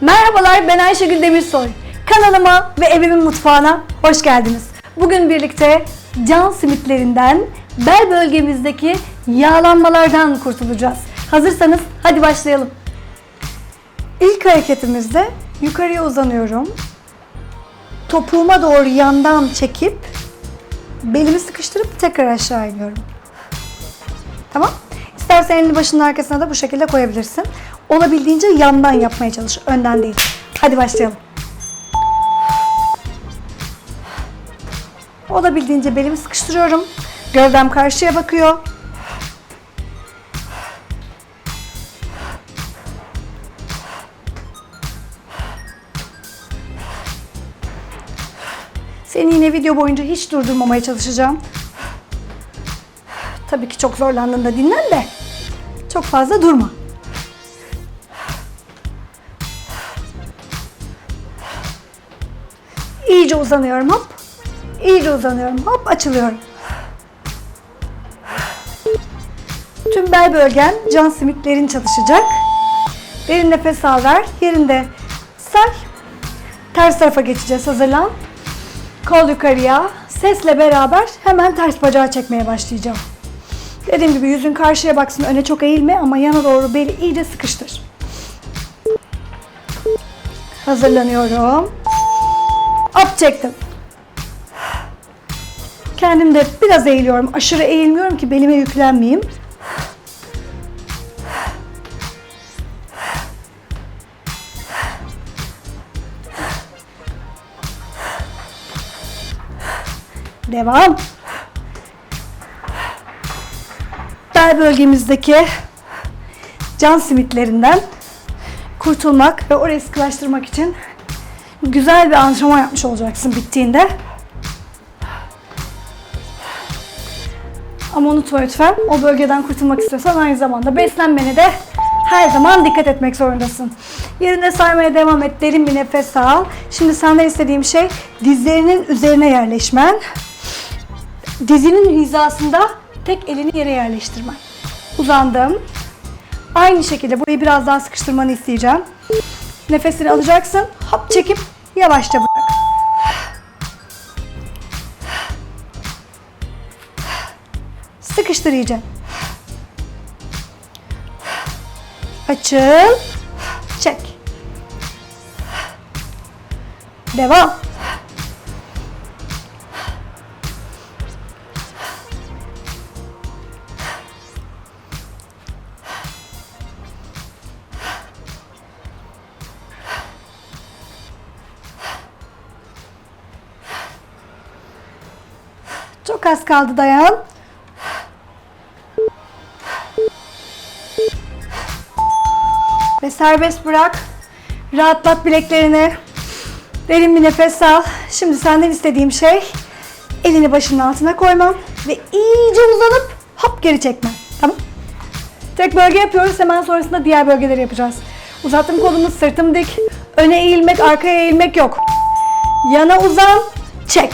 Merhabalar ben Ayşegül Demirsoy. Kanalıma ve evimin mutfağına hoş geldiniz. Bugün birlikte can simitlerinden, bel bölgemizdeki yağlanmalardan kurtulacağız. Hazırsanız hadi başlayalım. İlk hareketimizde yukarıya uzanıyorum. Topuğuma doğru yandan çekip belimi sıkıştırıp tekrar aşağı iniyorum. Tamam? İstersen elini başının arkasına da bu şekilde koyabilirsin. Olabildiğince yandan yapmaya çalış, önden değil. Hadi başlayalım. Olabildiğince belimi sıkıştırıyorum. Gövdem karşıya bakıyor. Seni yine video boyunca hiç durdurmamaya çalışacağım. Tabii ki çok zorlandığında dinlen de çok fazla durma. İyice uzanıyorum hop. İyice uzanıyorum hop açılıyorum. Tüm bel bölgen can simitlerin çalışacak. Derin nefes al ver. Yerinde say. Ters tarafa geçeceğiz. Hazırlan. Kol yukarıya. Sesle beraber hemen ters bacağı çekmeye başlayacağım. Dediğim gibi yüzün karşıya baksın. Öne çok eğilme ama yana doğru beli iyice sıkıştır. Hazırlanıyorum. Up çektim. Kendim de biraz eğiliyorum. Aşırı eğilmiyorum ki belime yüklenmeyeyim. Devam. Bel bölgemizdeki can simitlerinden kurtulmak ve orayı sıkılaştırmak için güzel bir antrenman yapmış olacaksın bittiğinde. Ama unutma lütfen o bölgeden kurtulmak istiyorsan aynı zamanda beslenmene de her zaman dikkat etmek zorundasın. Yerinde saymaya devam et. Derin bir nefes al. Şimdi senden istediğim şey dizlerinin üzerine yerleşmen. Dizinin hizasında tek elini yere yerleştirmen. Uzandım. Aynı şekilde burayı biraz daha sıkıştırmanı isteyeceğim. Nefesini alacaksın. Hop çekip yavaşça bırak. Sıkıştır iyice. Açıl. Çek. Devam. Çok az kaldı dayan. Ve serbest bırak. Rahatlat bileklerini. Derin bir nefes al. Şimdi senden istediğim şey elini başının altına koyman ve iyice uzanıp hop geri çekmen. Tamam? Tek bölge yapıyoruz. Hemen sonrasında diğer bölgeleri yapacağız. Uzattım kolumu, sırtım dik. Öne eğilmek, arkaya eğilmek yok. Yana uzan, çek.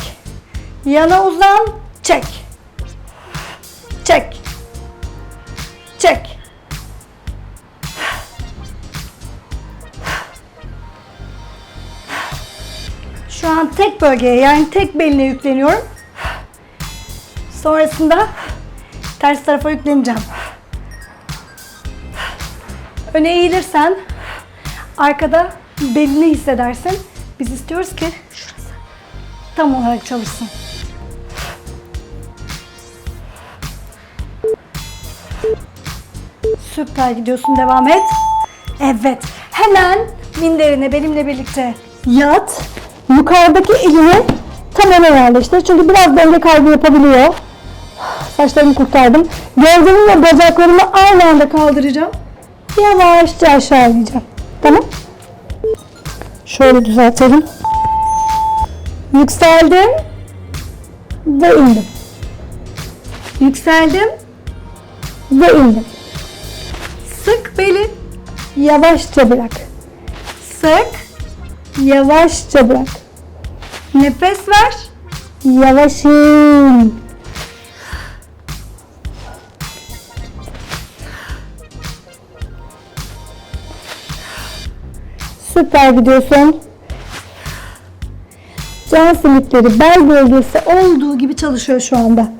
Yana uzan, çek. Çek. Çek. Şu an tek bölgeye yani tek beline yükleniyorum. Sonrasında ters tarafa yükleneceğim. Öne eğilirsen arkada belini hissedersin. Biz istiyoruz ki şurası tam olarak çalışsın. Süper gidiyorsun devam et. Evet. Hemen minderine benimle birlikte yat. Yukarıdaki elini tam ona yerleştir. Çünkü biraz denge kaybı yapabiliyor. Saçlarımı kurtardım. Gövdemi ve bacaklarımı aynı anda kaldıracağım. Yavaşça aşağı ineceğim. Tamam. Şöyle düzeltelim. Yükseldim. Ve indim. Yükseldim. Ve indim. Sık beli. Yavaşça bırak. Sık. Yavaşça bırak. Nefes ver. Yavaş in. Süper gidiyorsun. Can simitleri bel bölgesi olduğu gibi çalışıyor şu anda.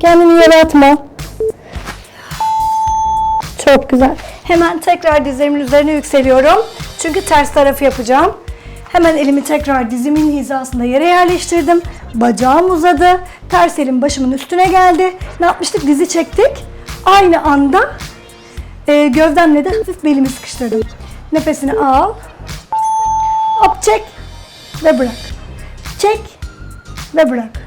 Kendini yere atma. Çok güzel. Hemen tekrar dizlerimin üzerine yükseliyorum. Çünkü ters tarafı yapacağım. Hemen elimi tekrar dizimin hizasında yere yerleştirdim. Bacağım uzadı. Ters elim başımın üstüne geldi. Ne yapmıştık? Dizi çektik. Aynı anda e, gövdemle de hafif belimi sıkıştırdım. Nefesini al. Hop çek ve bırak. Çek ve bırak.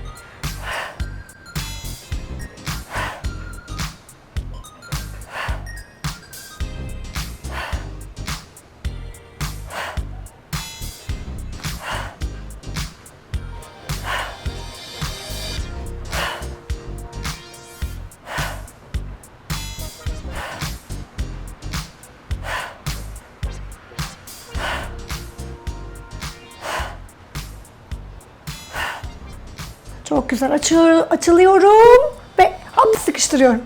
Çok güzel açıyor, açılıyorum ve hop sıkıştırıyorum.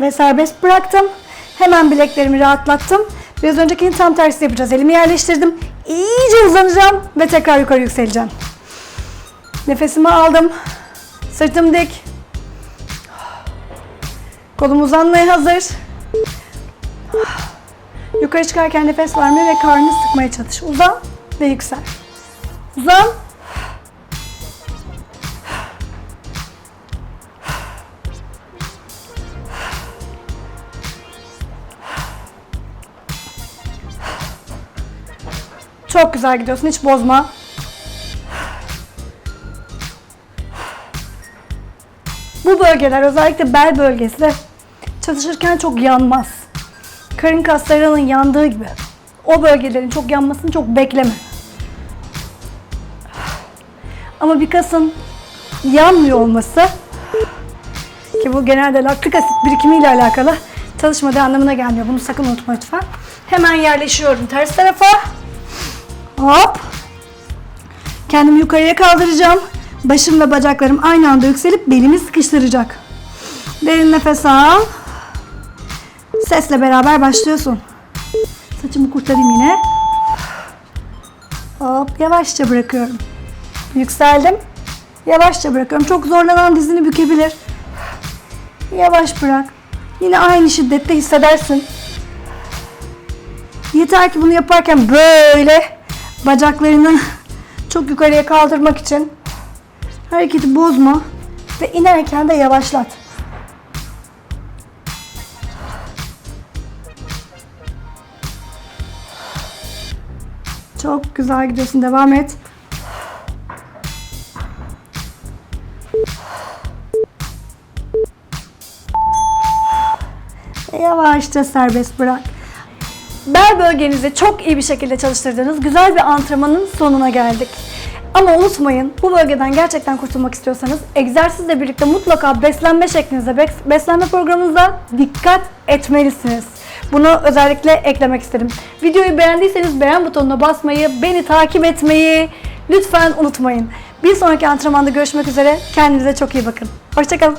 Ve serbest bıraktım. Hemen bileklerimi rahatlattım. Biraz öncekinin tam tersi yapacağız. Elimi yerleştirdim. İyice uzanacağım ve tekrar yukarı yükseleceğim. Nefesimi aldım. Sırtım dik. Kolum uzanmaya hazır. Yukarı çıkarken nefes vermeye ve karnını sıkmaya çalış. Uzan ve yüksel. Uzan Çok güzel gidiyorsun. Hiç bozma. Bu bölgeler özellikle bel bölgesi çalışırken çok yanmaz. Karın kaslarının yandığı gibi. O bölgelerin çok yanmasını çok bekleme. Ama bir kasın yanmıyor olması ki bu genelde laktik asit birikimiyle alakalı çalışmadığı anlamına gelmiyor. Bunu sakın unutma lütfen. Hemen yerleşiyorum ters tarafa. Hop. Kendimi yukarıya kaldıracağım. Başım ve bacaklarım aynı anda yükselip belimi sıkıştıracak. Derin nefes al. Sesle beraber başlıyorsun. Saçımı kurtarayım yine. Hop yavaşça bırakıyorum. Yükseldim. Yavaşça bırakıyorum. Çok zorlanan dizini bükebilir. Yavaş bırak. Yine aynı şiddette hissedersin. Yeter ki bunu yaparken böyle bacaklarını çok yukarıya kaldırmak için hareketi bozma ve inerken de yavaşlat. Çok güzel gidiyorsun. Devam et. Yavaşça serbest bırak. Bel bölgenizi çok iyi bir şekilde çalıştırdığınız güzel bir antrenmanın sonuna geldik. Ama unutmayın bu bölgeden gerçekten kurtulmak istiyorsanız egzersizle birlikte mutlaka beslenme şeklinize, bes- beslenme programınıza dikkat etmelisiniz. Bunu özellikle eklemek istedim. Videoyu beğendiyseniz beğen butonuna basmayı, beni takip etmeyi lütfen unutmayın. Bir sonraki antrenmanda görüşmek üzere. Kendinize çok iyi bakın. Hoşçakalın.